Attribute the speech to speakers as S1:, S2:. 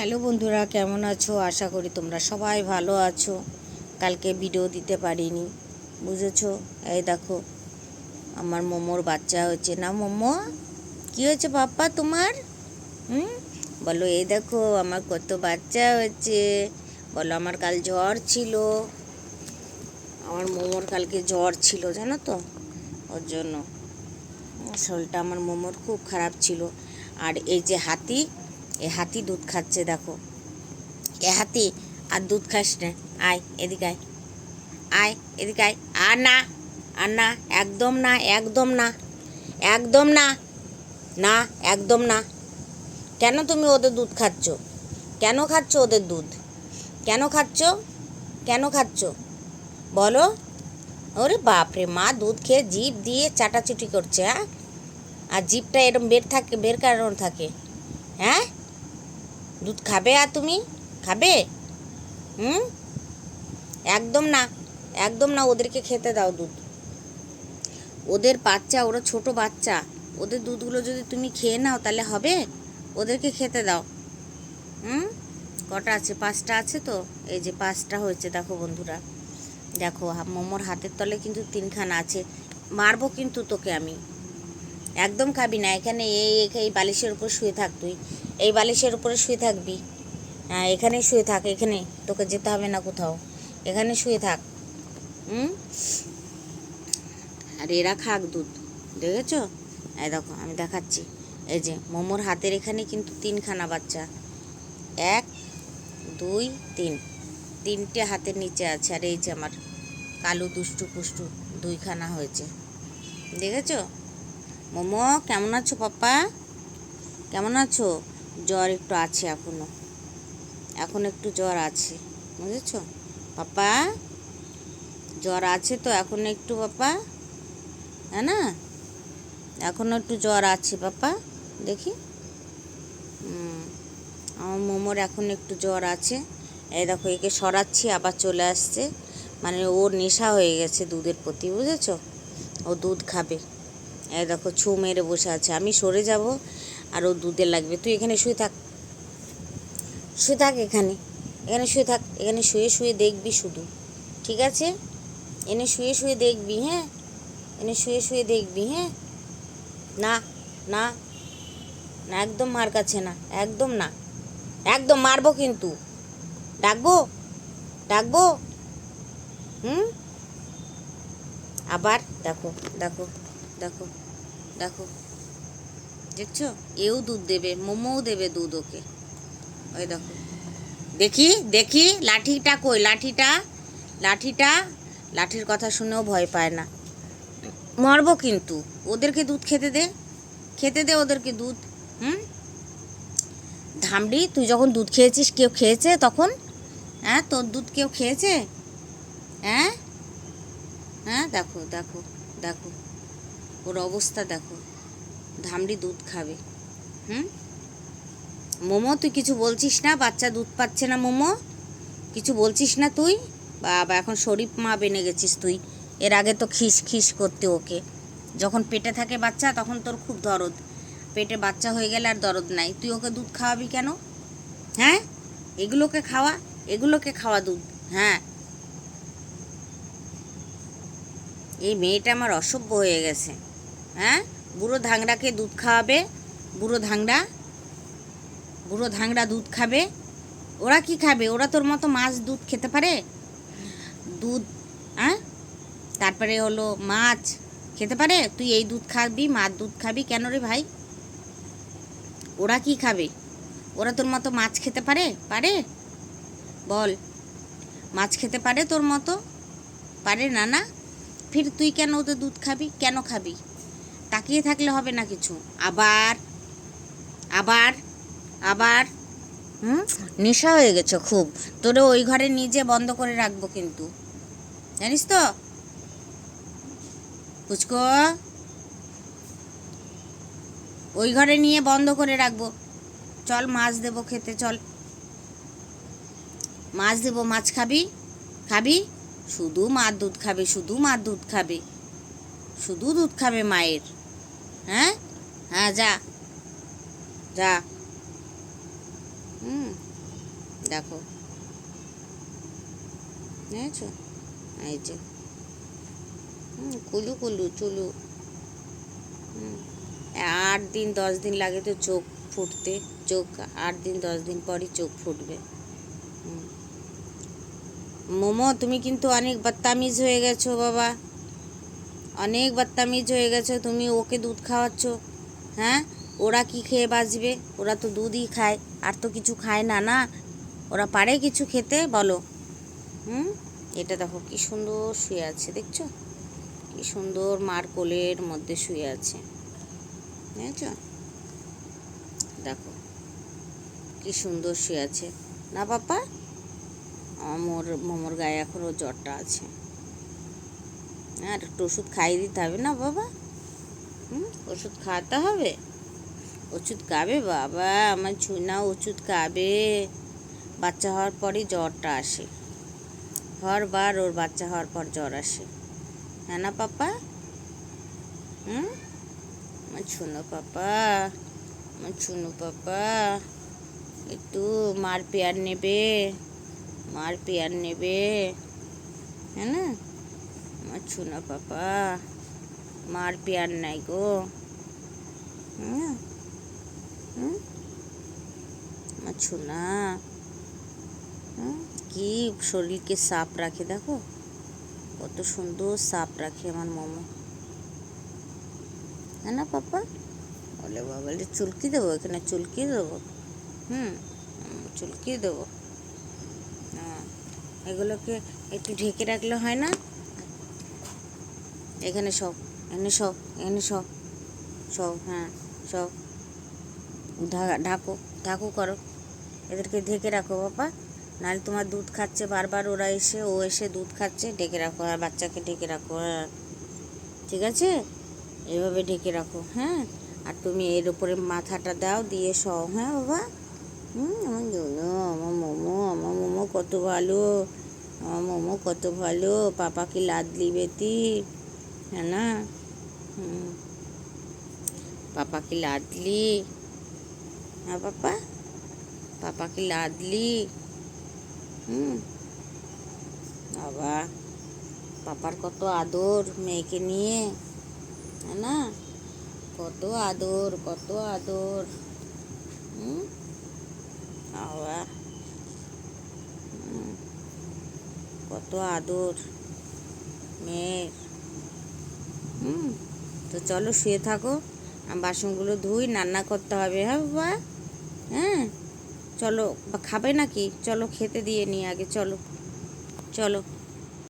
S1: Hello বন্ধুরা, কেমন আছো? আশা করি তোমরা সবাই ভালো আছো। কালকে ভিডিও দিতে পারিনি, বুঝেছ? এই দেখো, আমার মোমোর বাচ্চা হয়েছে। না মোমো? কি হয়েছে পাপ্পা তোমার? হুম? বলো, এই দেখো, আমার কত বাচ্চা হয়েছে। বলো, আমার কাল জ্বর ছিল। আমার মোমোর কালকে জ্বর ছিল, জানো তো? ওর জন্য। শরীরটা আমার মোমোর খুব খারাপ ছিল। আর এই যে হাতি এ হাতি দুধ খাচ্ছে, দেখো। এ হাতি, আর দুধ খাস না। আয়, এদিকে আয়। আয়, এদিকে আয়। আর না আর না, একদম না একদম না একদম না না, একদম না। কেন তুমি ওদের দুধ খাচ্ছ? কেন খাচ্ছ ওদের দুধ? কেন খাচ্ছ? কেন খাচ্ছ? বলো। ওরে বাপরে, মা দুধ খেয়ে জিভ দিয়ে চাটাচুটি করছে হ্যাঁ? আর জিভটা এরম বের থাকে, বের কারণ থাকে হ্যাঁ? দুধ খাবে আর তুমি? খাবে? হুম? একদম না একদম না, ওদেরকে খেতে দাও দুধ। ওদের বাচ্চা, ওরা ছোট বাচ্চা, ওদের দুধগুলো যদি তুমি খেয়ে নাও তাহলে হবে? ওদেরকে খেতে দাও। হুম? কটা আছে? পাঁচটা আছে তো? এই যে পাঁচটা হয়েছে, দেখো বন্ধুরা। দেখো মোমোর হাতের তলে কিন্তু তিনখানা আছে। মারবো কিন্তু তোকে আমি। একদম খাবি না, এখানে এই এই বালিশের উপর শুয়ে থাক তুই। এই বালিশের উপরে শুয়ে থাকবি। হ্যাঁ এখানে শুয়ে থাক, এখানে। তোকে যেতে হবে না কোথাও। এখানে শুয়ে থাক। হুম? আর এরা খাক দুধ। দেখেছ? এই দেখো, আমি দেখাচ্ছি। এই যে, মোমোর হাতের এখানে কিন্তু তিনখানা বাচ্চা। এক, দুই, তিন। তিনটে হাতের নিচে আছে, আর এই যে আমার কালো দুষ্টু পুষ্টু, দুইখানা হয়েছে। দেখেছ? মোমো, কেমন আছো পাপা কেমন আছো? জ্বর একটু আছে এখনও। এখন একটু জ্বর আছে, বুঝেছ? পাপা, জ্বর আছে তো এখন একটু পাপা হ্যাঁ না? এখনও একটু জ্বর আছে পাপা, দেখি। আমার মোমোর এখন একটু জ্বর আছে। এই দেখো, একে সরাচ্ছি, আবার চলে আসছে। মানে ওর নেশা হয়ে গেছে দুধের প্রতি, বুঝেছ? ও দুধ খাবে। এই দেখো, ছু মেরে বসে আছে। আমি সরে যাব আর ও দুধে লাগবে। তুই এখানে শুয়ে থাক। শুয়ে থাক এখানে। এখানে শুয়ে থাক। এখানে শুয়ে শুয়ে দেখবি শুধু। ঠিক আছে? এনে শুয়ে শুয়ে দেখবি হ্যাঁ? এনে শুয়ে শুয়ে দেখবি হ্যাঁ? না না। না, একদম মার কাছে না। একদম না। একদম মারবো কিন্তু। ডাকবো? ডাকবো? হুম? আবার দেখো দেখো দেখো দেখো। দেখছ? এও দুধ দেবে, মোমোও দেবে দুধ ওকে। ওই দেখো। দেখি দেখি, লাঠিটা কই? লাঠিটা লাঠিটা? লাঠির কথা শুনেও ভয় পায় না। মরবো কিন্তু। ওদেরকে দুধ খেতে দে। খেতে দে ওদেরকে দুধ, হুম? ধামড়ি, তুই যখন দুধ খেয়েছিস, কেউ খেয়েছে তখন? হ্যাঁ তোর দুধ কেউ খেয়েছে? হ্যাঁ? হ্যাঁ দেখো দেখো দেখো। ওর অবস্থা দেখো। ধামড়ি দুধ খাবে। হুম? মোমো তুই কিছু বলছিস না? বাচ্চা দুধ পাচ্ছে না মোমো? কিছু বলছিস না তুই? বাবা, এখন শরীফ মা বেনে গেছিস তুই। এর আগে তো খিস খিস করতে ওকে। যখন পেটে থাকে বাচ্চা, তখন তোর খুব দরদ। পেটে বাচ্চা হয়ে গেলে আর দরদ নাই। তুই ওকে দুধ খাওয়াবি কেন? হ্যাঁ? এগুলোকে খাওয়া এগুলোকে খাওয়া দুধ। হ্যাঁ। এই মেয়েটা আমার অসভ্য হয়ে গেছে। হ্যাঁ? বুড়ো ধাংড়াকে দুধ খাওয়াবে, বুড়ো ধাংড়া বুড়ো ধাংড়া দুধ খাবে। ওরা কি খাবে? ওরা তোর মতো মাছ দুধ খেতে পারে? দুধ হ্যাঁ তারপরে হলো মাছ খেতে পারে? তুই এই দুধ খাবি মাছ দুধ খাবি, কেন রে ভাই? ওরা কি খাবে? ওরা তোর মতো মাছ খেতে পারে? পারে? বল। মাছ খেতে পারে তোর মতো? পারে না না ফির তুই কেন ওদের দুধ খাবি? কেন খাবি? তাকিয়ে থাকলে হবে না কিছু। আবার আবার আবার, হুম? নেশা হয়ে গেছে খুব। তোরে ওই ঘরে নিজে বন্ধ করে রাখব কিন্তু। জানিস তো? পুচকো, ওই ঘরে নিয়ে বন্ধ করে রাখব। চল মাছ দেবো খেতে, চল। মাছ দেবো, মাছ খাবি? খাবি? শুধু মার দুধ খাবে, শুধু মার দুধ খাবে। শুধু দুধ খাবে মায়ের। হ্যাঁ? হ্যাঁ যা। যা। হুম দেখো। দেখেছ এই যে। হুম, কুলু কুলু চুলু। হুম, আট দিন দশ দিন লাগে তো চোখ ফুটতে। চোখ আট দিন দশ দিন পরই চোখ ফুটবে। মোমো তুমি কিন্তু অনেক বদতামিজ হয়ে গেছো বাবা। অনেক বদতামিজ হয়ে গেছো, তুমি ওকে দুধ খাওয়াচ্ছ। হ্যাঁ? ওরা কি খেয়ে বাঁচবে? ওরা তো দুধই খায়, আর তো কিছু খায় না না? ওরা পারে কিছু খেতে, বলো। হুম? এটা দেখো, কি সুন্দর শুয়ে আছে, দেখছ? কি সুন্দর মার কোলের মধ্যে শুয়ে আছে। দেখেছ? দেখো, কি সুন্দর শুয়ে আছে। না পাপা আমার মোমোর গায়ে এখনও জ্বরটা আছে। আর একটু ওষুধ খাইয়ে দিতে হবে না বাবা? হুম, ওষুধ খাওয়াতে হবে? ওষুধ খাবে বাবা, আমার ছুনা ওষুধ খাবে। বাচ্চা হওয়ার পরই জ্বরটা আসে। হরবার ওর বাচ্চা হওয়ার পর জ্বর আসে। হ্যাঁ না পাপা? হুম? আমার ছুনো পাপা, আমার ছুনু পাপা। একটু মার পেয়ার নেবে, মার পেয়ার নেবে। হ্যাঁ না? আমার ছুনো পাপা। মার পেয়ার নাই গো। হুম হুম আমার ছুনা হুম কি শরীরকে সাপ রাখে দেখো। কত সুন্দর সাপ রাখে আমার মোমো। হ্যাঁ না পাপা? বলে বাবা চুলকি দেবো এখানে চুলকি দেবো। হুম হুম, চুলকি দেবো। হ্যাঁ এগুলোকে একটু ঢেকে রাখলে হয় না? এখানে সব এখানে সব এখানে সব সব হ্যাঁ সব। ঢাকো, ঢাকু করো। এদেরকে ঢেকে রাখো বাবা। নাহলে তোমার দুধ খাচ্ছে বারবার, ওরা এসে, ও এসে দুধ খাচ্ছে, ঢেকে রাখো। আর বাচ্চাকে ঢেকে রাখো হ্যাঁ। ঠিক আছে? এভাবে ঢেকে রাখো হ্যাঁ। আর তুমি এর উপরে মাথাটা দাও, দিয়ে সও হ্যাঁ বাবা? হুম, আমার জন্য, আমার মোমো আমার মোমো কত ভালো, আমার মোমো কত ভালো। পাপাকে লাদলি বেতি না পাপাকে লাদলি হ্যাঁ পাপা পাপাকে লাদলি হুম বাবা পাপার কত আদর মেয়েকে নিয়ে না কত আদর কত আদর হুম বাবা কত আদর মেয়ের হুম, তো চলো শুয়ে থাকো। বাসনগুলো ধুই, রান্না করতে হবে হ্যাঁ বাবা? হ্যাঁ চলো খাবে নাকি? চলো খেতে দিয়ে নিয়ে আগে, চলো চলো।